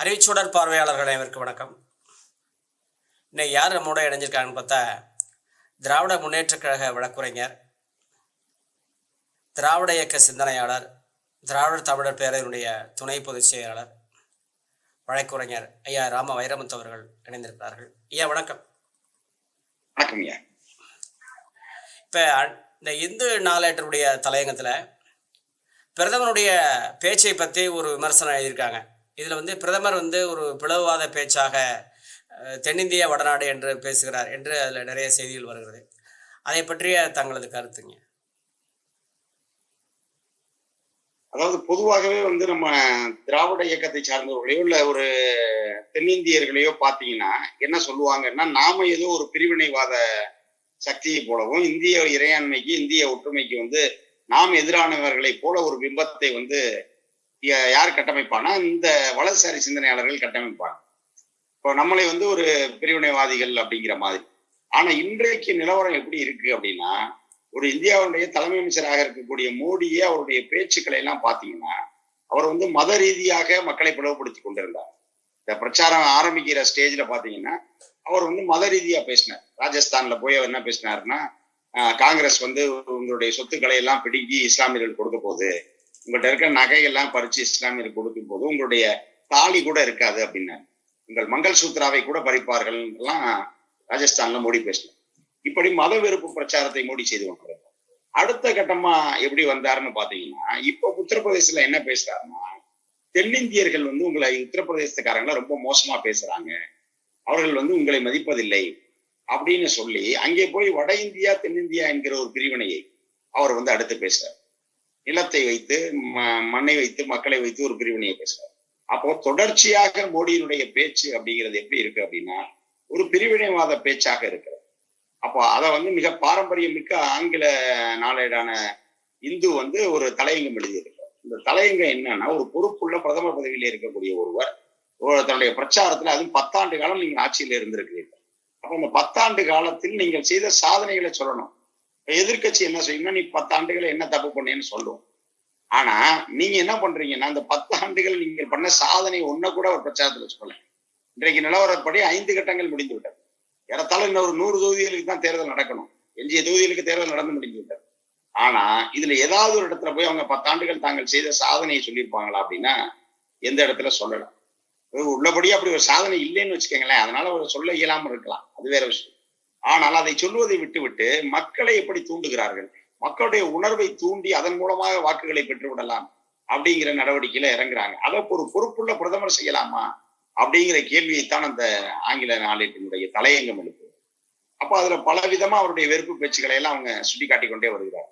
அறிவிச்சுடர் பார்வையாளர்கள் அனைவருக்கும் வணக்கம். இன்னைக்கு யார் நம்மோட இணைஞ்சிருக்காங்கன்னு பார்த்தா திராவிட முன்னேற்றக் கழக வழக்குரைஞர் திராவிட இயக்க சிந்தனையாளர் திராவிடர் தமிழர் பேரவையினுடைய துணை பொதுச் செயலாளர் வழக்குரைஞர் ஐயா ராம வைரமுத்து அவர்கள் இணைந்திருக்கிறார்கள். ஐயா வணக்கம். வணக்கம் ஐயா. இப்போ இந்த இந்து நாளேட்டருடைய தலையங்கத்தில் பிரதமருடைய பேச்சை பற்றி ஒரு விமர்சனம் எழுதியிருக்காங்க. இதில் வந்து பிரதமர் வந்து ஒரு பிளவுவாத பேச்சாக தென்னிந்திய வடநாடு என்று பேசுகிறார் என்று அதில் நிறைய செய்திகள் வருகிறது. அதை பற்றிய தங்களது கருத்துங்க. அதாவது பொதுவாகவே வந்து நம்ம திராவிட இயக்கத்தை சார்ந்தவர்களையோ இல்லை ஒரு தென்னிந்தியர்களையோ பார்த்தீங்கன்னா என்ன சொல்லுவாங்கன்னா நாம ஏதோ ஒரு பிரிவினைவாத சக்தியை போலவும் இந்திய இறையாண்மைக்கு இந்திய ஒற்றுமைக்கு வந்து நாம் எதிரானவர்களை போல ஒரு பிம்பத்தை வந்து யார் கட்டமைப்பானா இந்த வலதுசாரி சிந்தனையாளர்கள் கட்டமைப்பாங்க. இப்போ நம்மளை வந்து ஒரு பிரிவினைவாதிகள் அப்படிங்கிற மாதிரி. ஆனா இன்றைக்கு நிலவரம் எப்படி இருக்கு அப்படின்னா ஒரு இந்தியாவுடைய தலைமை அமைச்சராக இருக்கக்கூடிய மோடியே அவருடைய பேச்சுக்களை எல்லாம் பாத்தீங்கன்னா அவர் வந்து மத ரீதியாக மக்களை பிளவுபடுத்தி கொண்டிருந்தார். இந்த பிரச்சாரம் ஆரம்பிக்கிற ஸ்டேஜ்ல பாத்தீங்கன்னா அவர் வந்து மத ரீதியா பேசினார். ராஜஸ்தான்ல போய் அவர் என்ன பேசினாருன்னா காங்கிரஸ் வந்து உங்களுடைய சொத்துக்களை எல்லாம் பிடுங்கி இஸ்லாமியர்கள் கொடுக்க போகுது. உங்கள்கிட்ட இருக்கிற நகையெல்லாம் பறிச்சு இஸ்லாமியர் கொடுக்கும் போது உங்களுடைய தாலி கூட இருக்காது அப்படின்னாரு உங்கள் மங்கள் சூத்ராவை கூட பறிப்பார்கள் எல்லாம் ராஜஸ்தான்ல மோடி பேசினார். இப்படி மத வெறுப்பு பிரச்சாரத்தை மோடி செய்து கொண்டிருந்தார் அடுத்த கட்டமா எப்படி வந்தாருன்னு பாத்தீங்கன்னா இப்போ உத்தரப்பிரதேசத்துல என்ன பேசுறாருன்னா தென்னிந்தியர்கள் வந்து உங்களை உத்தரப்பிரதேசத்துக்காரங்களை ரொம்ப மோசமா பேசுறாங்க. அவர்கள் வந்து உங்களை மதிப்பதில்லை அப்படின்னு சொல்லி அங்கே போய் வட இந்தியா தென்னிந்தியா என்கிற ஒரு பிரிவினையை அவர் வந்து அடுத்து பேசுறாரு. நிலத்தை வைத்து ம- மண்ணை வைத்து மக்களை வைத்து ஒரு பிரிவினையை பேசுறார் அப்போ தொடர்ச்சியாக மோடியினுடைய பேச்சு அப்படிங்கிறது எப்படி இருக்கு அப்படின்னா ஒரு பிரிவினைவாத பேச்சாக இருக்கிறது. அப்போ அதை வந்து மிக பாரம்பரியம் மிக்க ஆங்கில நாளேடான இந்து வந்து ஒரு தலையங்கம் எழுதியிருக்கிறார். இந்த தலையங்கம் என்னன்னா ஒரு பொறுப்புள்ள பிரதமர் பதவியில இருக்கக்கூடிய ஒருவர் தன்னுடைய பிரச்சாரத்துல அதுவும் பத்தாண்டு காலம் நீங்க ஆட்சியில இருந்திருக்கிறீர்கள். அப்போ அந்த பத்தாண்டு காலத்தில் நீங்கள் செய்த சாதனைகளை சொல்லணும். எதிர்க்கட்சி என்ன செய்யும்னா நீ பத்தாண்டுகள் என்ன தப்பு பண்ணேன்னு சொல்லுவோம் ஆனா நீங்க என்ன பண்றீங்கன்னா அந்த பத்தாண்டுகள் நீங்கள் பண்ண சாதனை ஒன்ன கூட ஒரு பிரச்சாரத்துல சொல்லல இன்றைக்கு நிலவரப்படி ஐந்து கட்டங்கள் முடிந்து விட்டது. ஏறத்தாழ இன்னொரு நூறு தொகுதிகளுக்கு தான் தேர்தல் நடக்கணும். எஞ்சிய தொகுதிகளுக்கு தேர்தல் நடந்து முடிந்து விட்டது. ஆனா இதுல ஏதாவது ஒரு இடத்துல போய் அவங்க பத்தாண்டுகள் தாங்கள் செய்த சாதனையை சொல்லியிருப்பாங்களா அப்படின்னா எந்த இடத்துல சொல்லலாம் உள்ளபடியே அப்படி ஒரு சாதனை இல்லைன்னு வச்சுக்கோங்களேன். அதனால அவர் சொல்ல இயலாம இருக்கலாம். அது வேற விஷயம். ஆனால் அதை சொல்வதை விட்டுவிட்டு மக்களை எப்படி தூண்டுகிறார்கள்? மக்களுடைய உணர்வை தூண்டி அதன் மூலமாக வாக்குகளை பெற்று விடலாம் அப்படிங்கிற நடவடிக்கையில இறங்குறாங்க. அதை ஒரு பொறுப்புள்ள பிரதமர் செய்யலாமா? அப்படிங்கிற கேள்வியைத்தான் அந்த ஆங்கில நாளேட்டினுடைய தலையங்கம் எழுப்புது. அப்போ அதுல பல விதமா அவருடைய வெறுப்பு பேச்சுக்களை எல்லாம் அவங்க சுட்டி காட்டி கொண்டே வருகிறார்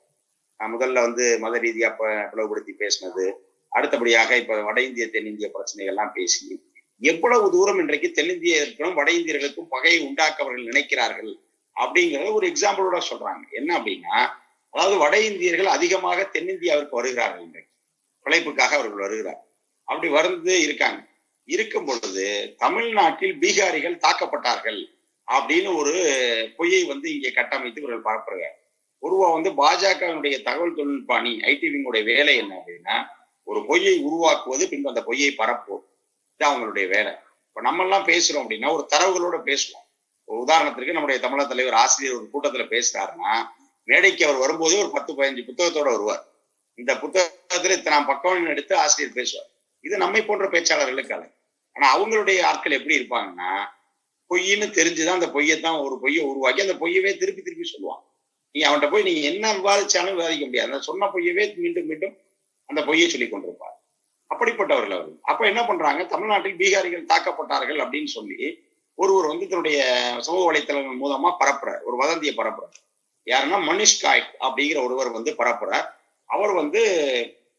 முதல்ல வந்து மத ரீதியா பிளவுபடுத்தி பேசினது அடுத்தபடியாக இப்ப வட இந்திய தென்னிந்திய பிரச்சனைகள்லாம் பேசி எவ்வளவு தூரம் இன்றைக்கு தென்னிந்தியர்களுக்கும் வட இந்தியர்களுக்கும் பகையை உண்டாக்கவர்கள் நினைக்கிறார்கள்? அப்படிங்கறத ஒரு எக்ஸாம்பிளோட சொல்றாங்க. என்ன அப்படின்னா அதாவது வட இந்தியர்கள் அதிகமாக தென்னிந்தியாவிற்கு வருகிறார்கள் இன்றைக்கு. பிழைப்புக்காக அவர்கள் வருகிறார். அப்படி வந்து இருக்காங்க. இருக்கும் பொழுது தமிழ்நாட்டில் பீகாரிகள் தாக்கப்பட்டார்கள் அப்படின்னு ஒரு பொய்யை வந்து இங்கே கட்டமைத்து இவர்கள் பரப்புறாங்க உருவா வந்து பாஜகவினுடைய தகவல் தொழில்நுட்ப அணி ஐடிவிங்களுடைய வேலை என்ன அப்படின்னா ஒரு பொய்யை உருவாக்குவது பின்பு அந்த பொய்யை பரப்புவது. இதுதான் அவங்களுடைய வேலை. இப்ப நம்ம எல்லாம் பேசுறோம் அப்படின்னா ஒரு தரவுகளோட பேசுவோம். ஒரு உதாரணத்திற்கு நம்முடைய தமிழக தலைவர் ஆசிரியர் ஒரு கூட்டத்துல பேசுறாருன்னா மேடைக்கு அவர் வரும்போதே ஒரு பத்து பதினஞ்சு புத்தகத்தோட வருவார். இந்த புத்தகத்துல இத்தனை பக்கம் எடுத்து ஆசிரியர் பேசுவார். இது நம்மை போன்ற பேச்சாளர்களுக்கு அலை ஆனா அவங்களுடைய ஆட்கள் எப்படி இருப்பாங்கன்னா பொய்ன்னு தெரிஞ்சுதான் அந்த பொய்யத்தான் ஒரு பொய்யை உருவாக்கி அந்த பொய்யவே திருப்பி திருப்பி சொல்லுவான் நீ அவன்கிட்ட போய் நீங்க என்ன விவாதிச்சாலும் விவாதிக்க முடியாது. அந்த சொன்ன பொய்யவே மீண்டும் மீண்டும் அந்த பொய்யை சொல்லி கொண்டிருப்பார். அப்படிப்பட்டவர்கள் அவர்கள். அப்ப என்ன பண்றாங்க? தமிழ்நாட்டில் பீகாரிகள் தாக்கப்பட்டார்கள் அப்படின்னு சொல்லி ஒருவர் வந்து தன்னுடைய சமூக வலைத்தளங்கள் மூலமா பரப்புற ஒரு வதந்தியை பரப்புறார். யாருன்னா மனிஷ் காய்க் அப்படிங்கிற ஒருவர் வந்து பரப்புறார். அவர் வந்து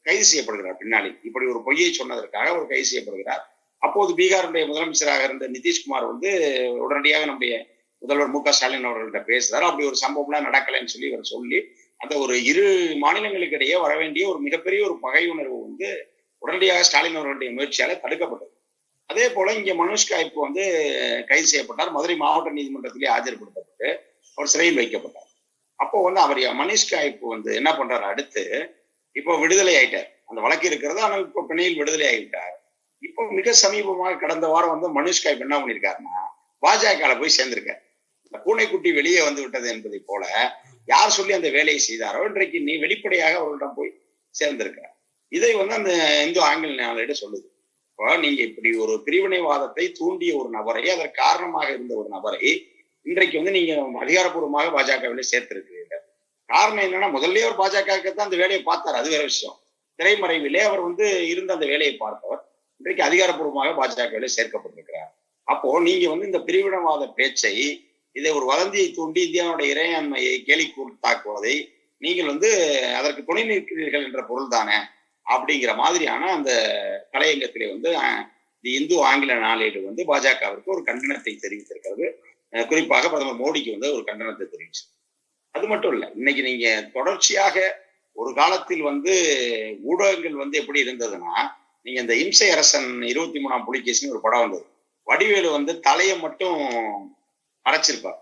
கைது செய்யப்படுகிறார் பின்னாடி. இப்படி ஒரு பொய்யை சொன்னதற்காக அவர் கைது செய்யப்படுகிறார். அப்போது பீகாருடைய முதலமைச்சராக இருந்த நிதிஷ்குமார் வந்து உடனடியாக நம்முடைய முதல்வர் மு க ஸ்டாலின் அவர்கள்ட்ட பேசுறாரு. அப்படி ஒரு சம்பவம்லாம் நடக்கலைன்னு சொல்லி இவர் சொல்லி அந்த ஒரு இரு மாநிலங்களுக்கு இடையே வர வேண்டிய ஒரு மிகப்பெரிய ஒரு பகை உணர்வு வந்து உடனடியாக ஸ்டாலின் அவர்களுடைய முயற்சியால தடுக்கப்பட்டது. அதே போல இங்க மனுஷ்கா இப்போ வந்து கைது செய்யப்பட்டார். மதுரை மாவட்ட நீதிமன்றத்திலே ஆஜர்படுத்தப்பட்டு அவர் சிறையில் வைக்கப்பட்டார். அப்போ வந்து அவர் மனுஷ்கா இப்போ வந்து என்ன பண்றாரு அடுத்து இப்போ விடுதலை ஆயிட்டார். அந்த வழக்கு இருக்கிறது ஆனால் இப்போ பிணையில் விடுதலை ஆகிவிட்டார். இப்போ மிக சமீபமாக கடந்த வாரம் வந்து மனுஷ்கா இப்ப என்ன பண்ணிருக்காருன்னா பாஜக போய் சேர்ந்திருக்காரு. இந்த பூனைக்குட்டி வெளியே வந்து விட்டது என்பதை போல யார் சொல்லி அந்த வேலையை செய்தாரோ இன்றைக்கு நீ வெளிப்படையாக அவர்களிடம் போய் சேர்ந்திருக்க இதை வந்து அந்த இந்து ஆங்கில நாளேடு சொல்லுது. இப்போ நீங்க இப்படி ஒரு பிரிவினைவாதத்தை தூண்டிய ஒரு நபரை அதற்கு காரணமாக இருந்த ஒரு நபரை இன்றைக்கு வந்து நீங்க அதிகாரப்பூர்வமாக பாஜகவிலே சேர்த்திருக்கிறீர்கள். காரணம் என்னன்னா முதல்ல அவர் பாஜகவுக்கு தான் அந்த வேலையை பார்த்தார். அது வேற விஷயம். திரைமறைவிலே அவர் வந்து இருந்த அந்த வேலையை பார்த்தவர் இன்றைக்கு அதிகாரப்பூர்வமாக பாஜகவிலே சேர்க்கப்பட்டிருக்கிறார். அப்போ நீங்க வந்து இந்த பிரிவினவாத பேச்சை இதை ஒரு வதந்தியை தூண்டி இந்தியாவுடைய இறையாண்மையை கேலி தாக்குவதை நீங்கள் வந்து அதற்கு துணை நிற்கிறீர்கள் என்ற பொருள் தானே அப்படிங்கிற மாதிரியான அந்த தலையங்கத்திலே வந்து தி இந்து ஆங்கில நாளேடு வந்து பாஜகவிற்கு ஒரு கண்டனத்தை தெரிவித்திருக்கிறது. குறிப்பாக பிரதமர் மோடிக்கு வந்து ஒரு கண்டனத்தை தெரிவிச்சு. அது மட்டும் இல்லை இன்னைக்கு நீங்க தொடர்ச்சியாக ஒரு காலத்தில் வந்து ஊடகங்கள் வந்து எப்படி இருந்ததுன்னா நீங்க இந்த இம்சை அரசன் இருபத்தி மூணாம் புலிகேசின்னு ஒரு படம் வந்தது. வடிவேலு வந்து தலையை மட்டும் மறைச்சிருப்பார்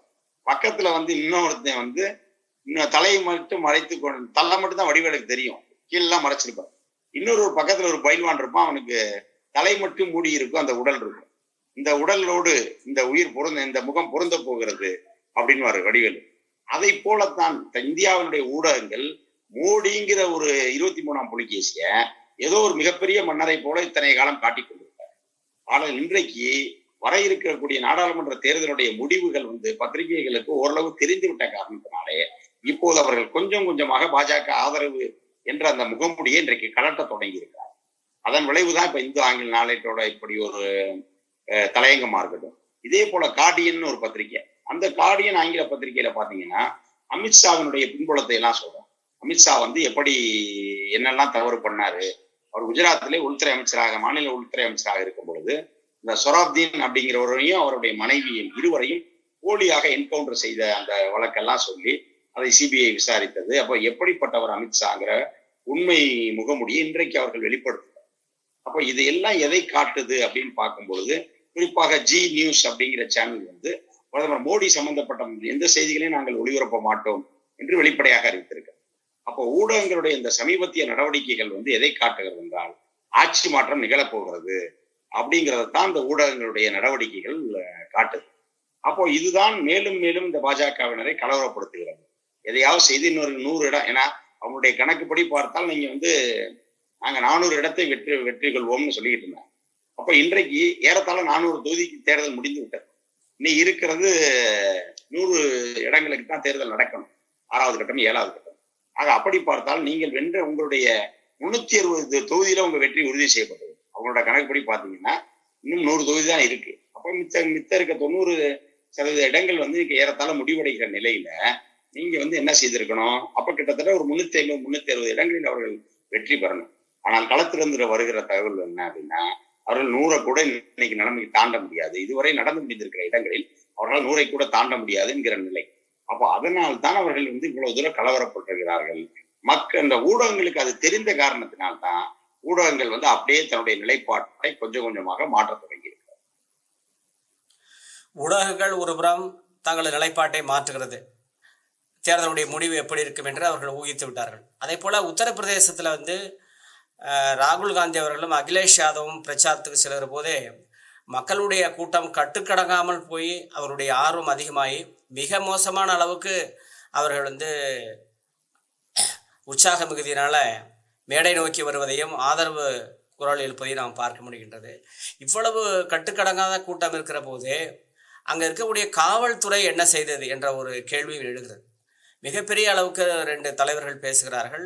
பக்கத்துல வந்து இன்னொருத்தன் வந்து இன்னும் தலையை மட்டும் மறைத்து கொண்டு தலை மட்டும் தான் வடிவேலுக்கு தெரியும். கீழெல்லாம் மறைச்சிருப்பார். இன்னொரு ஒரு பக்கத்துல ஒரு பயில்வான் இருப்பான் அவனுக்கு தலை மட்டும் மூடி இருக்கும் அந்த உடல் இருக்கும். இந்த உடலோடு இந்த உயிர் பொருந்த இந்த முகம் பொருந்த போகிறது அப்படின்னு வடிவேலு. அதை போலத்தான் இந்தியாவினுடைய ஊடகங்கள் மோடிங்கிற ஒரு இருபத்தி மூணாம் புலிகேசிய ஏதோ ஒரு மிகப்பெரிய மன்னரை போல இத்தனை காலம் காட்டிக் கொண்டிருக்கார். ஆனால் இன்றைக்கு வர இருக்கக்கூடிய நாடாளுமன்ற தேர்தலுடைய முடிவுகள் வந்து பத்திரிகைகளுக்கு ஓரளவு தெரிந்து விட்ட காரணத்தினாலே இப்போது அவர்கள் கொஞ்சம் கொஞ்சமாக பாஜக ஆதரவு என்ற அந்த முகமுடியை இன்றைக்கு கலட்ட தொடங்கி இருக்கிறார் அதன் விளைவுதான் இப்ப இந்து ஆங்கில நாளேட்டோட இப்படி ஒரு தலையங்கமா இருக்கட்டும். இதே போல கார்டியன் ஒரு பத்திரிகை அந்த கார்டியன் ஆங்கில பத்திரிகையில பாத்தீங்கன்னா அமித்ஷாவினுடைய பின்புலத்தை எல்லாம் சொல்றோம் அமித்ஷா வந்து எப்படி என்னெல்லாம் தவறு பண்ணாரு? அவர் குஜராத்திலே உள்துறை அமைச்சராக மாநில உள்துறை அமைச்சராக இருக்கும் பொழுது இந்த சொராப்தீன் அப்படிங்கிறவரையும் அவருடைய மனைவியும் இருவரையும் போலியாக என்கவுண்டர் செய்த அந்த வழக்கெல்லாம் சொல்லி அதை சிபிஐ விசாரித்தது. அப்போ எப்படிப்பட்டவர் அமித்ஷாங்கிற உண்மை முகமுடியை இன்றைக்கு அவர்கள் வெளிப்படுத்துகிறார். அப்போ இது எல்லாம் எதை காட்டுது அப்படின்னு பார்க்கும் பொழுது குறிப்பாக ஜி நியூஸ் அப்படிங்கிற சேனல் வந்து பிரதமர் மோடி சம்பந்தப்பட்ட எந்த செய்திகளையும் நாங்கள் ஒளிபரப்ப மாட்டோம் என்று வெளிப்படையாக அறிவித்திருக்கிறார். அப்போ ஊடகங்களுடைய இந்த சமீபத்திய நடவடிக்கைகள் வந்து எதை காட்டுகிறது என்றால் ஆட்சி மாற்றம் நிகழப்போகிறது அப்படிங்கறத தான் இந்த ஊடகங்களுடைய நடவடிக்கைகள் காட்டுது. அப்போ இதுதான் மேலும் மேலும் இந்த பாஜகவினரை கலவரப்படுத்துகிறது. எதையாவது செய்து இன்னொரு நூறு இடம் ஏன்னா அவங்களுடைய கணக்குப்படி பார்த்தால் நீங்க வந்து நாங்க நானூறு இடத்தை வெற்றி வெற்றி கொள்வோம்னு சொல்லிக்கிட்டு இருந்தாங்க. அப்ப இன்றைக்கு ஏறத்தாழ நானூறு தொகுதிக்கு தேர்தல் முடிந்து விட்டது. இனி இருக்கிறது நூறு இடங்களுக்கு தான் தேர்தல் நடக்கணும். ஆறாவது கட்டம் ஏழாவது கட்டம். ஆக அப்படி பார்த்தால் நீங்கள் வென்ற உங்களுடைய முன்னூத்தி அறுபது தொகுதியில உங்க வெற்றி உறுதி செய்யப்பட்டது. அவங்களோட கணக்குப்படி பாத்தீங்கன்னா இன்னும் நூறு தொகுதி தான் இருக்கு. அப்ப மித்த மித்த இருக்க தொண்ணூறு சதவீத இடங்கள் வந்து ஏறத்தாழ முடிவடைகிற நிலையில நீங்க வந்து என்ன செய்திருக்கணும்? அப்ப கிட்டத்தட்ட ஒரு முன்னூத்தி ஐம்பது முன்னூத்தி அறுபது இடங்களில் அவர்கள் வெற்றி பெறணும். ஆனால் களத்திலிருந்து வருகிற தகவல் என்ன அப்படின்னா அவர்கள் நூறை கூட இன்னைக்கு நிலைமைக்கு தாண்ட முடியாது. இதுவரை நடந்து முடிந்திருக்கிற இடங்களில் அவர்களால் நூறை கூட தாண்ட முடியாது என்கிற நிலை. அப்போ அதனால் தான் அவர்கள் வந்து இவ்வளவு தூரம் கலவரப்பட்டிருக்கிறார்கள். மக்கள் இந்த ஊடகங்களுக்கு அது தெரிந்த காரணத்தினால்தான் ஊடகங்கள் வந்து அப்படியே தன்னுடைய நிலைப்பாட்டை கொஞ்சம் கொஞ்சமாக மாற்ற தொடங்கி ஊடகங்கள் ஒருபுறம் தங்களது நிலைப்பாட்டை மாற்றுகிறது. தேர்தலுடைய முடிவு எப்படி இருக்கும் என்று அவர்கள் ஊகித்து விட்டார்கள். அதே போல் உத்தரப்பிரதேசத்தில் வந்து ராகுல் காந்தி அவர்களும் அகிலேஷ் யாதவும் பிரச்சாரத்துக்கு செல்கிற போதே மக்களுடைய கூட்டம் கட்டுக்கடங்காமல் போய் அவருடைய ஆர்வம் அதிகமாகி மிக மோசமான அளவுக்கு அவர்கள் வந்து உற்சாக மிகுதியினால் மேடை நோக்கி வருவதையும் ஆதரவு குரல் எழுப்பதையும் நாம் பார்க்க முடிகின்றது. இவ்வளவு கட்டுக்கடங்காத கூட்டம் இருக்கிற போது அங்கே இருக்கக்கூடிய காவல்துறை என்ன செய்தது என்ற ஒரு கேள்வியும் எழுகிறது. மிகப்பெரிய அளவுக்கு ரெண்டு தலைவர்கள் பேசுகிறார்கள்.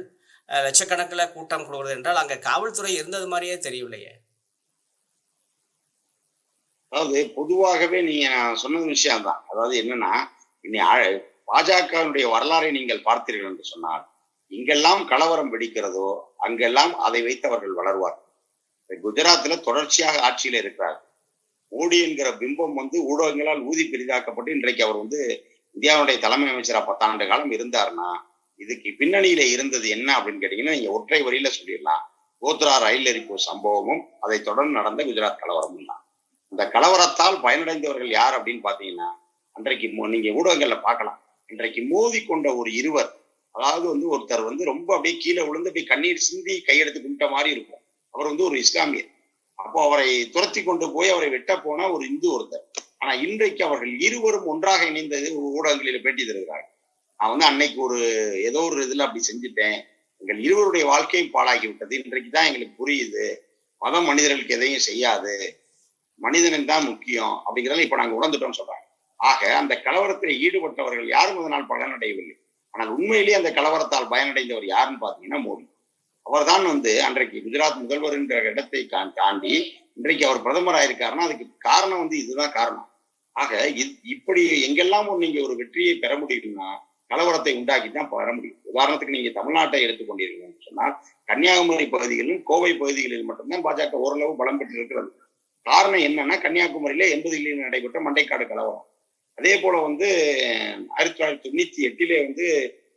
லட்சக்கணக்கில் கூட்டம் கூடுவது என்றால் அங்கே காவல்துறை இருந்தது மாதிரியே தெரியவில்லையே. அதாவது பொதுவாகவே நீங்க நான் சொன்ன விஷயம் தான் அதாவது என்னன்னா இனி பாஜகவினுடைய வரலாறை நீங்கள் பார்த்தீர்கள் என்று சொன்னால் இங்கெல்லாம் கலவரம் வெடிக்கிறதோ அங்கெல்லாம் அதை வைத்து அவர்கள் வளர்வார் குஜராத்ல தொடர்ச்சியாக ஆட்சியில இருக்கிறார். மோடி என்கிற பிம்பம் வந்து ஊடகங்களால் ஊதி பெரிதாக்கப்பட்டு இன்றைக்கு அவர் வந்து இந்தியாவுடைய தலைமை அமைச்சரா பத்தாண்டு காலம் இருந்தாருன்னா இதுக்கு பின்னணியில இருந்தது என்ன அப்படின்னு கேட்டீங்கன்னா நீங்க ஒற்றை வரியில சொல்லிடலாம். கோத்ரா ரயில் எரிப்பு சம்பவமும் அதை தொடர்ந்து நடந்த குஜராத் கலவரமும் தான். அந்த கலவரத்தால் பயனடைந்தவர்கள் யார் அப்படின்னு பாத்தீங்கன்னா அன்றைக்கு நீங்க ஊடகங்கள்ல பார்க்கலாம். இன்றைக்கு மோதி கொண்ட ஒரு இருவர் அதாவது வந்து ஒருத்தர் வந்து ரொம்ப அப்படியே கீழே விழுந்து அப்படியே கண்ணீர் சிந்தி கையெடுத்து கும்பிட்ட மாதிரி இருக்கும். அவர் வந்து ஒரு இஸ்லாமியர். அப்போ அவரை துரத்தி கொண்டு போய் அவரை வெட்ட போனா ஒரு இந்து ஒருத்தர். ஆனா இன்றைக்கு அவர்கள் இருவரும் ஒன்றாக இணைந்தது ஊடகங்களில் பேட்டி தருகிறார்கள். நான் வந்து அன்னைக்கு ஒரு ஏதோ ஒரு இதுல அப்படி செஞ்சுட்டேன். எங்கள் இருவருடைய வாழ்க்கையும் பாழாகி விட்டது இன்றைக்கு தான் எங்களுக்கு புரியுது. மதம் மனிதர்களுக்கு எதையும் செய்யாது. மனிதனின் தான் முக்கியம் அப்படிங்கிறத இப்ப நாங்க உணர்ந்துட்டோம் சொல்றாங்க. ஆக அந்த கலவரத்தில் ஈடுபட்டவர்கள் யாரும் அதனால் பலனடையவில்லை ஆனால் உண்மையிலேயே அந்த கலவரத்தால் பயனடைந்தவர் யாருன்னு பாத்தீங்கன்னா மோடி. அவர்தான் வந்து அன்றைக்கு குஜராத் முதல்வர் என்ற இடத்தை தாண்டி இன்றைக்கு அவர் பிரதமர் ஆயிருக்காருன்னா அதுக்கு காரணம் வந்து இதுதான் காரணம். ஆக இப்படி எங்கெல்லாம் நீங்க ஒரு வெற்றியை பெற முடியும்னா கலவரத்தை உண்டாக்கி தான் பெற முடியும். உதாரணத்துக்கு நீங்க தமிழ்நாட்டை எடுத்துக்கொண்டீர்கள் சொன்னால் கன்னியாகுமரி பகுதிகளிலும் கோவை பகுதிகளில் மட்டும்தான் பாஜக ஓரளவு பலம் பெற்று இருக்கிறது காரணம் என்னன்னா கன்னியாகுமரியில எண்பதுகளில் நடைபெற்ற மண்டைக்காடு கலவரம். அதே போல வந்து ஆயிரத்தி தொள்ளாயிரத்தி தொண்ணூத்தி எட்டிலே வந்து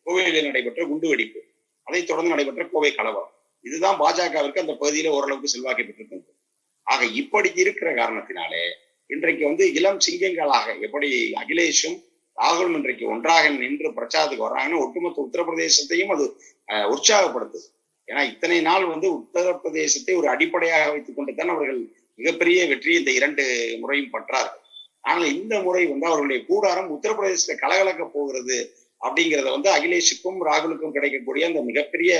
கோவையிலே நடைபெற்ற குண்டுவெடிப்பு அதைத் தொடர்ந்து நடைபெற்ற கோவை கலவரம். இதுதான் பாஜகவிற்கு அந்த பகுதியில ஓரளவுக்கு செல்வாக்கி பெற்றிருக்கிறது. ஆக இப்படி இருக்கிற காரணத்தினாலே இன்றைக்கு வந்து இளம் சிங்கங்களாக எப்படி அகிலேஷும் ராகுலும் இன்றைக்கு ஒன்றாக நின்று பிரச்சாரத்துக்கு வர்றாங்கன்னா ஒட்டுமொத்த உத்தரப்பிரதேசத்தையும் அது அஹ், உற்சாகப்படுத்துது. ஏன்னா இத்தனை நாள் வந்து உத்தரப்பிரதேசத்தை ஒரு அடிப்படையாக வைத்துக் கொண்டுதான் அவர்கள் மிகப்பெரிய வெற்றி இந்த இரண்டு முறையும் பற்றார்கள். ஆனால் இந்த முறை வந்து அவர்களுடைய கூடாரம் உத்தரப்பிரதேசத்தை கலகலக்க போகிறது அப்படிங்கிறத வந்து அகிலேஷுக்கும் ராகுலுக்கும் கிடைக்கக்கூடிய அந்த மிகப்பெரிய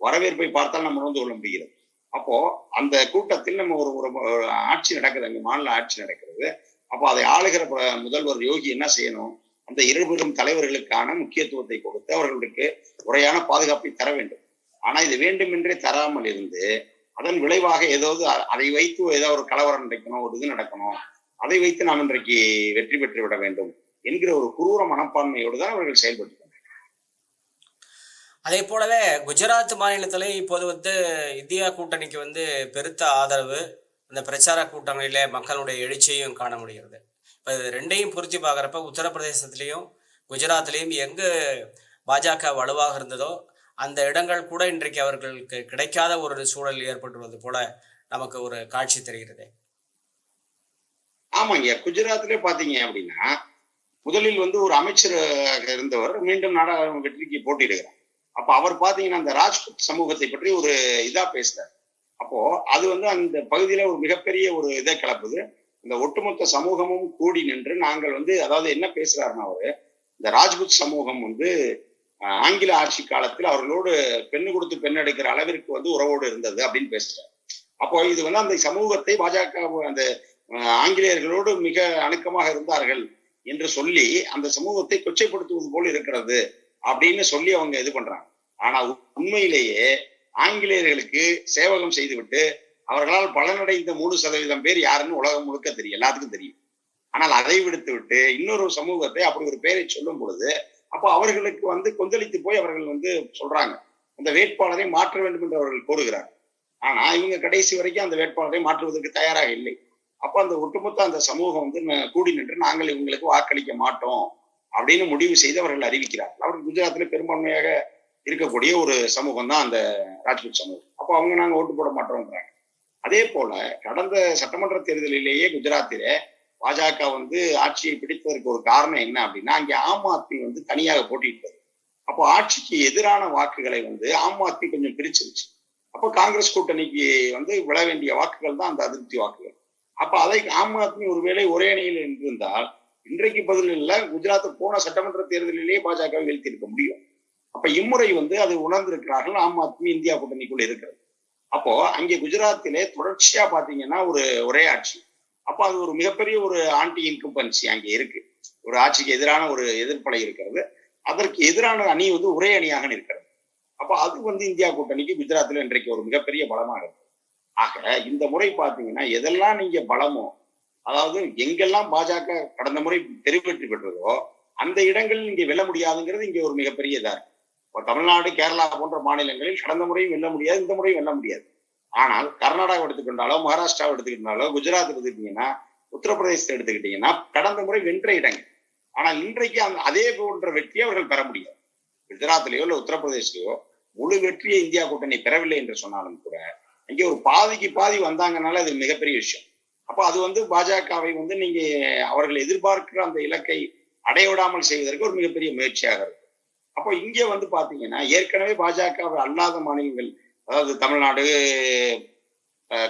வரவேற்பை பார்த்தால் நம்ம உணர்ந்து கொள்ள முடிகிறது. அப்போ அந்த கூட்டத்தில் நம்ம ஒரு ஒரு ஆட்சி நடக்குது அங்க மாநில ஆட்சி நடக்கிறது. அப்போ அதை ஆளுகிற முதல்வர் யோகி என்ன செய்யணும்? அந்த இருபெரும் தலைவர்களுக்கான முக்கியத்துவத்தை கொடுத்து அவர்களுக்கு முறையான பாதுகாப்பை தர வேண்டும். ஆனா இது வேண்டுமென்றே தராமல் இருந்து அதன் விளைவாக ஏதாவது அதை வைத்து ஏதோ ஒரு கலவரம் நடக்கணும் ஒரு இது நடக்கணும். அதை வைத்து நாம் இன்றைக்கு வெற்றி பெற்று விட வேண்டும் என்கிற ஒரு குரூர மனப்பான்மையோடு தான் அவர்கள் செயல்பட்டு அதே போலவே குஜராத் மாநிலத்தில் இப்போது வந்து இந்தியா கூட்டணிக்கு வந்து பெருத்த ஆதரவு அந்த பிரச்சார கூட்டங்களிலே மக்களுடைய எழுச்சியையும் காண முடிகிறது. இப்போ இது ரெண்டையும் பொருத்தி பார்க்குறப்ப உத்தரப்பிரதேசத்துலேயும் குஜராத்லேயும் எங்கு பாஜக வலுவாக இருந்ததோ அந்த இடங்கள் கூட இன்றைக்கு அவர்களுக்கு கிடைக்காத ஒரு சூழல் ஏற்பட்டுள்ளது போல நமக்கு ஒரு காட்சி தெரிகிறது. ஆமாங்க. குஜராத்ல பாத்தீங்க அப்படின்னா முதலில் வந்து ஒரு அமைச்சர் இருந்தவர் மீண்டும் நாடாளுமன்ற வெற்றிக்கு போட்டியிடுகிறார். அப்ப அவர் பாத்தீங்கன்னா அந்த ராஜ்புத் சமூகத்தை பற்றி ஒரு இதா பேசுறாரு அப்போ அது வந்து அந்த பகுதியில ஒரு மிகப்பெரிய ஒரு இதை கிளப்புது. இந்த ஒட்டுமொத்த சமூகமும் கூடி நின்று நாங்கள் வந்து அதாவது என்ன பேசுறாருன்னா அவரு இந்த ராஜ்புத் சமூகம் வந்து ஆங்கில ஆட்சி காலத்தில் அவர்களோடு பெண்ணு கொடுத்து பெண் எடுக்கிற அளவிற்கு வந்து உறவோடு இருந்தது அப்படின்னு பேசுறாரு. அப்போ இது வந்து அந்த சமூகத்தை பாஜக அந்த ஆங்கிலேயர்களோடு மிக அணுக்கமாக இருந்தார்கள் என்று சொல்லி அந்த சமூகத்தை கொச்சைப்படுத்துவது போல் இருக்கிறது. அப்படின்னு சொல்லி அவங்க இது பண்றாங்க. ஆனா உண்மையிலேயே ஆங்கிலேயர்களுக்கு சேவகம் செய்துவிட்டு அவர்களால் பலனடைந்த மூணு சதவீதம் பேர் யாருன்னு உலகம் முழுக்க தெரியும் எல்லாத்துக்கும் தெரியும். ஆனால் அதை விடுத்து விட்டு இன்னொரு சமூகத்தை அப்படி ஒரு பெயரை சொல்லும் பொழுது அப்போ அவர்களுக்கு வந்து கொந்தளித்து போய் அவர்கள் வந்து சொல்றாங்க. அந்த வேட்பாளரை மாற்ற வேண்டும் என்று அவர்கள் கோருகிறார். ஆனா இவங்க கடைசி வரைக்கும் அந்த வேட்பாளரை மாற்றுவதற்கு தயாராக இல்லை. அப்ப அந்த ஒட்டுமொத்த அந்த சமூகம் வந்து கூடி நின்று நாங்கள் இவங்களுக்கு வாக்களிக்க மாட்டோம். அப்படின்னு முடிவு செய்து அவர்கள் அறிவிக்கிறார்கள். அவர்கள் குஜராத்தில் பெரும்பான்மையாக இருக்கக்கூடிய ஒரு சமூகம் தான் அந்த ராஜ்புத் சமூகம். அப்போ அவங்க நாங்கள் ஓட்டு போட மாட்டோம்ன்றாங்க. அதே போல கடந்த சட்டமன்ற தேர்தலிலேயே குஜராத்தில பாஜக வந்து ஆட்சியை பிடித்ததற்கு ஒரு காரணம் என்ன அப்படின்னா அங்கே ஆம் ஆத்மி வந்து தனியாக போட்டிட்டு அப்போ ஆட்சிக்கு எதிரான வாக்குகளை வந்து ஆம் ஆத்மி கொஞ்சம் பிரிச்சிருச்சு. அப்போ காங்கிரஸ் கூட்டணிக்கு வந்து விழ வேண்டிய வாக்குகள் தான் அந்த அதிருப்தி வாக்குகள். அப்ப அதை ஆம் ஆத்மி ஒருவேளை ஒரே அணியில் இருந்திருந்தால் இன்றைக்கு பதில் இல்லை. குஜராத் போன சட்டமன்ற தேர்தலிலேயே பாஜக வீழ்த்தியிருக்க முடியும். அப்ப இம்முறை வந்து அது உணர்ந்திருக்கிறார்கள் ஆம் ஆத்மி இந்தியா கூட்டணிக்குள்ள இருக்கிறது. அப்போ அங்கே குஜராத்திலே தொடர்ச்சியா பாத்தீங்கன்னா ஒரு ஒரே ஆட்சி. அப்ப அது ஒரு மிகப்பெரிய ஒரு ஆன்டி இன்கம்பன்சி அங்கே இருக்கு. ஒரு ஆட்சிக்கு எதிரான ஒரு எதிர்ப்பலை இருக்கிறது. அதற்கு எதிரான அணி வந்து ஒரே அணியாக இருக்கிறது அப்ப அது வந்து இந்தியா கூட்டணிக்கு குஜராத்தில் இன்றைக்கு ஒரு மிகப்பெரிய பலமாக இருக்கு. ஆக இந்த முறை பாத்தீங்கன்னா எதெல்லாம் நீங்க பலமோ அதாவது எங்கெல்லாம் பாஜக கடந்த முறை பெருவெற்றி பெற்றதோ அந்த இடங்களில் இங்கே வெல்ல முடியாதுங்கிறது இங்கே ஒரு மிகப்பெரிய இதாக இருக்கு. இப்போ தமிழ்நாடு கேரளா போன்ற மாநிலங்களில் கடந்த முறையும் வெல்ல முடியாது இந்த முறையும் வெல்ல முடியாது. ஆனால் கர்நாடகா எடுத்துக்கிட்டாலோ மகாராஷ்டிராவை எடுத்துக்கிட்டாலோ குஜராத் எடுத்துக்கிட்டீங்கன்னா உத்தரப்பிரதேசத்தை எடுத்துக்கிட்டீங்கன்னா கடந்த முறை வென்ற இடங்கள். ஆனால் இன்றைக்கு அந்த அதே போன்ற வெற்றியை அவர்கள் பெற முடியாது. குஜராத்லயோ இல்லை உத்தரப்பிரதேசலையோ முழு வெற்றியை இந்தியா கூட்டணி பெறவில்லை என்று சொன்னாலும் கூட அங்கே ஒரு பாதிக்கு பாதி வந்தாங்கனால அது மிகப்பெரிய விஷயம். அப்ப அது வந்து பாஜகவை வந்து நீங்க அவர்கள் எதிர்பார்க்கிற அந்த இலக்கை அடைய விடாமல் செய்வதற்கு ஒரு மிகப்பெரிய முயற்சியாக இருக்கும் அப்போ இங்கே வந்து பாத்தீங்கன்னா ஏற்கனவே பாஜக அல்லாத மாநிலங்கள் அதாவது தமிழ்நாடு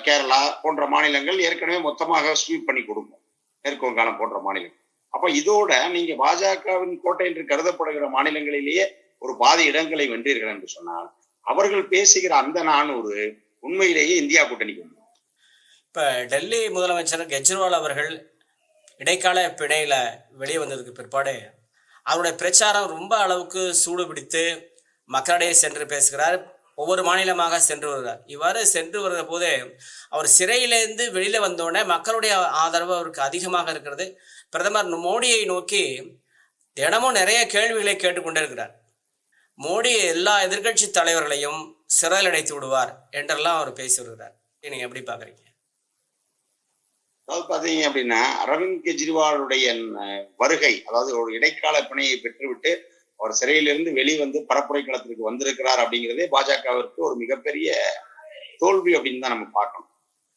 கேரளா போன்ற மாநிலங்கள் ஏற்கனவே மொத்தமாக ஸ்வீப் பண்ணி கொடுக்கும். மேற்கு வங்காளம் போன்ற மாநிலம். அப்ப இதோட நீங்க பாஜகவின் கோட்டை என்று கருதப்படுகிற மாநிலங்களிலேயே ஒரு பாதி இடங்களை வென்றீர்கள் என்று சொன்னால் அவர்கள் பேசுகிற அந்த நானூறு உண்மையிலேயே இந்தியா கூட்டணிக்கு இப்போ டெல்லி முதலமைச்சர் கெஜ்ரிவால் அவர்கள் இடைக்கால பிணையில் வெளியே வந்ததுக்கு பிற்பாடு அவருடைய பிரச்சாரம் ரொம்ப அளவுக்கு சூடு பிடித்து மக்களிடையே சென்று பேசுகிறார். ஒவ்வொரு மாநிலமாக சென்று வருகிறார். இவ்வாறு சென்று வருகிற போது அவர் சிறையிலேருந்து வெளியில் வந்தோடனே மக்களுடைய ஆதரவு அவருக்கு அதிகமாக இருக்கிறது. பிரதமர் மோடியை நோக்கி தினமும் நிறைய கேள்விகளை கேட்டுக்கொண்டே இருக்கிறார் மோடி எல்லா எதிர்க்கட்சி தலைவர்களையும் சிறையில் அடைத்து விடுவார் என்றெல்லாம் அவர் பேசி வருகிறார் நீங்கள் எப்படி பார்க்குறீங்க? அதாவது பாத்தீங்க அப்படின்னா அரவிந்த் கெஜ்ரிவாலுடைய வருகை அதாவது ஒரு இடைக்கால பிணையை பெற்றுவிட்டு அவர் சிறையிலிருந்து வெளிவந்து பரப்புரை களத்திற்கு வந்திருக்கிறார் அப்படிங்கிறதே பாஜகவிற்கு ஒரு மிகப்பெரிய தோல்வி அப்படின்னு தான் நம்ம பார்க்கணும்.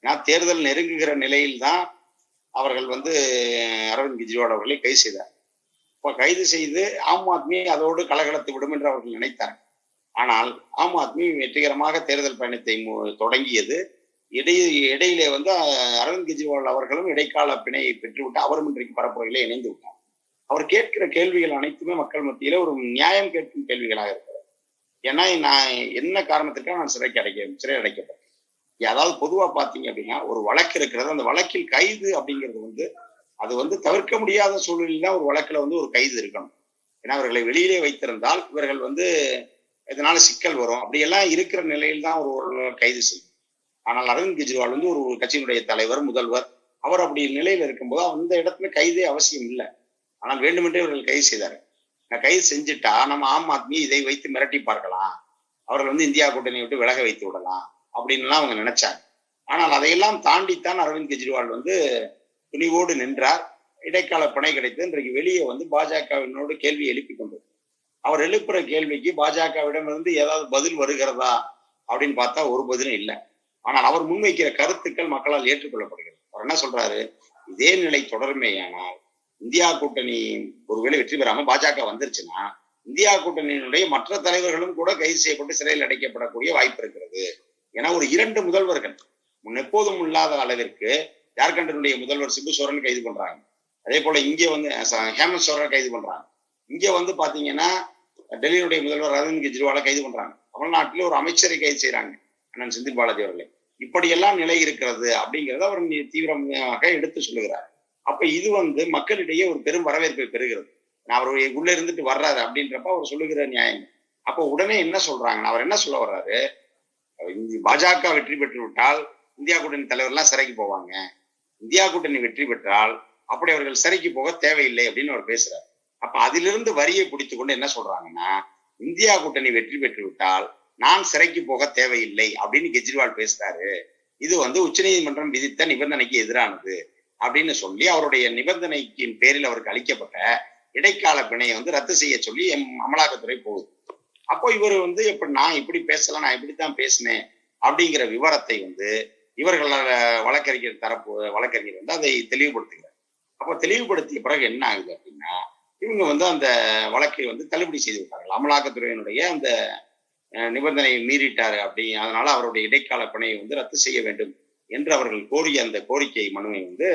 ஏன்னா தேர்தல் நெருங்குகிற நிலையில் தான் அவர்கள் வந்து அரவிந்த் கெஜ்ரிவால் அவர்களை கைது செய்தார். இப்போ கைது செய்து ஆம் ஆத்மி அதோடு கலகலத்து விடும் என்று அவர்கள் நினைத்தார் ஆனால் ஆம் ஆத்மி வெற்றிகரமாக தேர்தல் பயணத்தை மு- தொடங்கியது இடை இடையிலே வந்து அரவிந்த் கெஜ்ரிவால் அவர்களும் இடைக்கால பிணையை பெற்றுவிட்டு அவரும் இன்றைக்கு பரப்புரையிலே இணைந்து விட்டார். அவர் கேட்கிற கேள்விகள் அனைத்துமே மக்கள் மத்தியில ஒரு நியாயம் கேட்கும் கேள்விகளாக இருக்கிறது. ஏன்னா நான் என்ன காரணத்துக்காக நான் சிறைக்கு அடைக்க சிறை அடைக்கப்பட்டேன்? அதாவது பொதுவா பாத்தீங்க அப்படின்னா ஒரு வழக்கு இருக்கிறது. அந்த வழக்கில் கைது அப்படிங்கிறது வந்து அது வந்து தவிர்க்க முடியாத சூழலில் தான் ஒரு வழக்குல வந்து ஒரு கைது இருக்கணும். ஏன்னா அவர்களை வெளியிலே வைத்திருந்தால் இவர்கள் வந்து இதனால சிக்கல் வரும். அப்படியெல்லாம் இருக்கிற நிலையில் தான் ஒரு ஒரு கைது செய்யும். ஆனால் அரவிந்த் கெஜ்ரிவால் வந்து ஒரு கட்சியினுடைய தலைவர் முதல்வர். அவர் அப்படி நிலையில இருக்கும்போது அந்த இடத்துல கைதே அவசியம் இல்லை. ஆனால் வேண்டுமென்றே இவர்கள் கைது செய்தார்கள். நான் கைது செஞ்சுட்டா நம்ம ஆம் ஆத்மி இதை வைத்து மிரட்டி பார்க்கலாம். அவர்கள் வந்து இந்தியா கூட்டணியை விட்டு விலக வைத்து விடலாம் அப்படின்னுலாம் அவங்க நினைச்சாங்க. ஆனால் அதையெல்லாம் தாண்டித்தான் அரவிந்த் கெஜ்ரிவால் வந்து துணிவோடு நின்றார். இடைக்கால பணை கிடைத்து இன்றைக்கு வெளியே வந்து பாஜகவினோடு கேள்வி எழுப்பி கொண்டு அவர் எழுப்புற கேள்விக்கு பாஜகவிடமிருந்து ஏதாவது பதில் வருகிறதா அப்படின்னு பார்த்தா ஒரு பதிலும் இல்லை. ஆனால் அவர் முன்வைக்கிற கருத்துக்கள் மக்களால் ஏற்றுக்கொள்ளப்படுகிறது. அவர் என்ன சொல்றாரு? இதே நிலை தொடருமேயானால் இந்தியா கூட்டணி ஒருவேளை வெற்றி பெறாம பாஜக வந்துருச்சுன்னா இந்தியா கூட்டணியினுடைய மற்ற தலைவர்களும் கூட கைது செய்யப்பட்டு சிறையில் அடைக்கப்படக்கூடிய வாய்ப்பு இருக்கிறது ஏன்னா ஒரு இரண்டு முதல்வர்கள் முன் எப்போதும் இல்லாத அளவிற்கு ஜார்க்கண்டினுடைய முதல்வர் சிபு சோரன் கைது பண்றாங்க. அதே போல இங்க வந்து ஹேமந்த் சோரன் கைது பண்றாங்க. இங்க வந்து பாத்தீங்கன்னா டெல்லியினுடைய முதல்வர் அரவிந்த் கெஜ்ரிவாலை கைது பண்றாங்க. தமிழ்நாட்டில் ஒரு அமைச்சரை கைது செய்யறாங்க அண்ணன் செந்தில் பாலாஜி அவர்களை. இப்படியெல்லாம் நிலை இருக்கிறது அப்படிங்கறத அவர் தீவிரமாக எடுத்து சொல்லுகிறார். அப்ப இது வந்து மக்களிடையே ஒரு பெரும் வரவேற்பை பெறுகிறது. நான் அவர் உள்ள இருந்துட்டு வர்றாரு அப்படின்றப்ப அவர் சொல்லுகிற நியாயம். அப்ப உடனே என்ன சொல்றாங்க? அவர் என்ன சொல்ல வர்றாரு? இந்த பாஜக வெற்றி பெற்று விட்டால் இந்தியா கூட்டணி தலைவர்லாம் சிறைக்கு போவாங்க. இந்தியா கூட்டணி வெற்றி பெற்றால் அப்படி அவர்கள் சிறைக்கு போக தேவையில்லை அப்படின்னு அவர் பேசுறாரு. அப்ப அதிலிருந்து வரியை பிடித்து கொண்டு என்ன சொல்றாங்கன்னா இந்தியா கூட்டணி வெற்றி பெற்று விட்டால் நான் சிறைக்கு போக தேவையில்லை அப்படின்னு கெஜ்ரிவால் பேசுறாரு. இது வந்து உச்சநீதிமன்றம் விதித்த நிபந்தனைக்கு எதிரானது அப்படின்னு சொல்லி அவருடைய நிபந்தனைக்கின் பேரில் அவருக்கு அளிக்கப்பட்ட இடைக்கால பிணையை வந்து ரத்து செய்ய சொல்லி எம் அமலாக்கத்துறை போகுது. அப்போ இவர் வந்து எப்படி நான் இப்படி பேசல நான் இப்படித்தான் பேசினேன் அப்படிங்கிற விவரத்தை வந்து இவர்கள் வழக்கறிஞர் தரப்பு வழக்கறிஞர் வந்து அதை தெளிவுபடுத்துகிறார். அப்போ தெளிவுபடுத்திய பிறகு என்ன ஆகுது அப்படின்னா இவங்க வந்து அந்த வழக்கை வந்து தள்ளுபடி செய்து விட்டார்கள். அமலாக்கத்துறையினுடைய அந்த நிபந்தனையை மீறிட்டாரு அப்படி. அதனால அவருடைய இடைக்கால பணியை வந்து ரத்து செய்ய வேண்டும் என்று அவர்கள் கோரிய அந்த கோரிக்கை மனுவை வந்து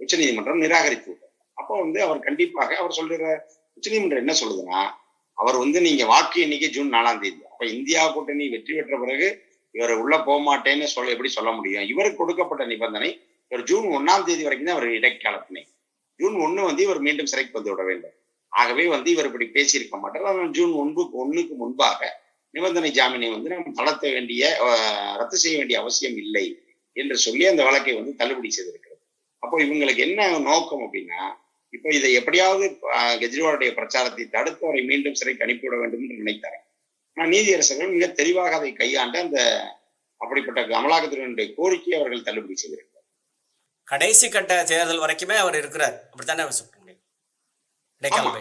உச்சநீதிமன்றம் நிராகரித்து விட்டார் அப்போ வந்து அவர் கண்டிப்பாக அவர் சொல்ற உச்சநீதிமன்றம் என்ன சொல்லுதுன்னா அவர் வந்து நீங்க வாக்கு எண்ணிக்கை ஜூன் நாலாம் தேதி. அப்ப இந்தியா கூட்டணி வெற்றி பெற்ற பிறகு இவர் உள்ள போக மாட்டேன்னு சொல்ல எப்படி சொல்ல முடியும்? இவருக்கு கொடுக்கப்பட்ட நிபந்தனை இவர் ஜூன் ஒன்னாம் தேதி வரைக்கும் தான் அவர் இடைக்கால பணி. ஜூன் ஒண்ணு வந்து இவர் மீண்டும் சிறைக்கு வந்து விட வேண்டும். ஆகவே வந்து இவர் இப்படி பேசியிருக்க மாட்டார். ஆனால் ஜூன் ஒன்பு ஒன்னுக்கு முன்பாக நிபந்தனை ஜாமீனை வந்து நம்ம தளர்த்த வேண்டிய ரத்து செய்ய வேண்டிய அவசியம் இல்லை என்று சொல்லி அந்த வழக்கை வந்து தள்ளுபடி செய்திருக்கிறது. அப்போ இவங்களுக்கு என்ன நோக்கம் அப்படின்னா இப்போ இதை எப்படியாவது கெஜ்ரிவாலுடைய பிரச்சாரத்தை தடுத்து அவரை மீண்டும் சிறைக்கு அனுப்பிவிட வேண்டும் என்று நினைத்தார் ஆனால் நீதியரசர்கள் மிக தெளிவாக அதை கையாண்டு அந்த அப்படிப்பட்ட அமலாக்கத்துறையினுடைய கோரிக்கையை அவர்கள் தள்ளுபடி செய்திருக்கிறார் கடைசி கட்ட தேர்தல் வரைக்குமே அவர் இருக்கிறார். அப்படித்தானே.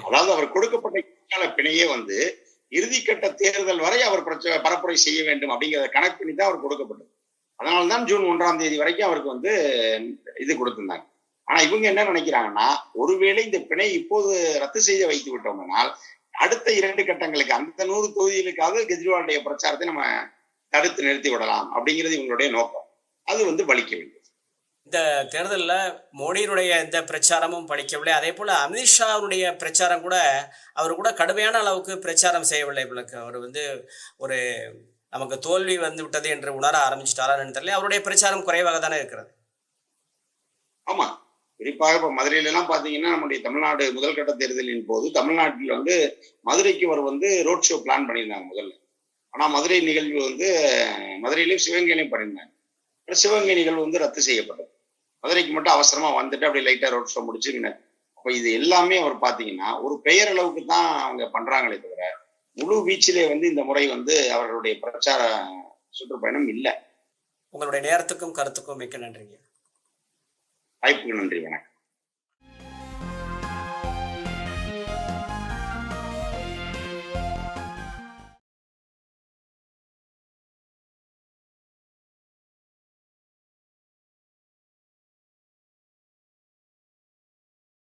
அதாவது அவர் கொடுக்கப்பட்ட பிணையே வந்து இறுதிக்கட்ட தேர்தல் வரை அவர் பரப்புரை செய்ய வேண்டும் அப்படிங்கிறத கணக்கு பண்ணி தான் அவர் கொடுக்கப்பட்டது. அதனால்தான் ஜூன் ஒன்றாம் தேதி வரைக்கும் அவருக்கு வந்து இது கொடுத்திருந்தாங்க. ஆனா இவங்க என்ன நினைக்கிறாங்கன்னா ஒருவேளை இந்த பிணை இப்போது ரத்து செய்து வைத்து விட்டோம்னால் அடுத்த இரண்டு கட்டங்களுக்கு அந்த நூறு தொகுதிகளுக்காவது கெஜ்ரிவாலுடைய பிரச்சாரத்தை நம்ம தடுத்து நிறுத்தி விடலாம் அப்படிங்கிறது இவங்களுடைய நோக்கம். அது வந்து பலிக்கவில்லை இந்த தேர்தலில் மோடியினுடைய இந்த பிரச்சாரமும் படிக்கவில்லை. அதே போல் அமித்ஷாவுடைய பிரச்சாரம் கூட அவர் கூட கடுமையான அளவுக்கு பிரச்சாரம் செய்யவில்லை இவளுக்கு அவர் வந்து ஒரு நமக்கு தோல்வி வந்து விட்டது என்று உணர ஆரம்பிச்சிட்டாரான்னு தெரியல. அவருடைய பிரச்சாரம் குறைவாக தானே இருக்கிறது. ஆமா. குறிப்பாக இப்ப மதுரையில எல்லாம் பாத்தீங்கன்னா நம்முடைய தமிழ்நாடு முதல் கட்ட தேர்தலின் போது தமிழ்நாட்டில் வந்து மதுரைக்கு அவர் வந்து ரோட் ஷோ பிளான் பண்ணியிருந்தாங்க முதல்ல. ஆனா மதுரை நிகழ்வு வந்து மதுரையிலையும் சிவகங்கையிலையும் பண்ணியிருந்தாங்க. சிவகங்கை நிகழ்வு வந்து ரத்து செய்யப்பட்டது. மதுரைக்கு மட்டும் அவசரமா வந்துட்டு அப்படியே லைட்டா ரோட் ஷோ முடிச்சு அப்ப இது எல்லாமே அவர் பாத்தீங்கன்னா ஒரு பெயர் அளவுக்கு தான் அவங்க பண்றாங்களே தவிர முழு வீச்சிலே வந்து இந்த முறை வந்து அவர்களுடைய பிரச்சார சுற்றுப்பயணம் இல்லை. உங்களுடைய நேரத்துக்கும் கருத்துக்கும் மிக்க நன்றிங்க. வாய்ப்புக்கு நன்றி வணக்கம்.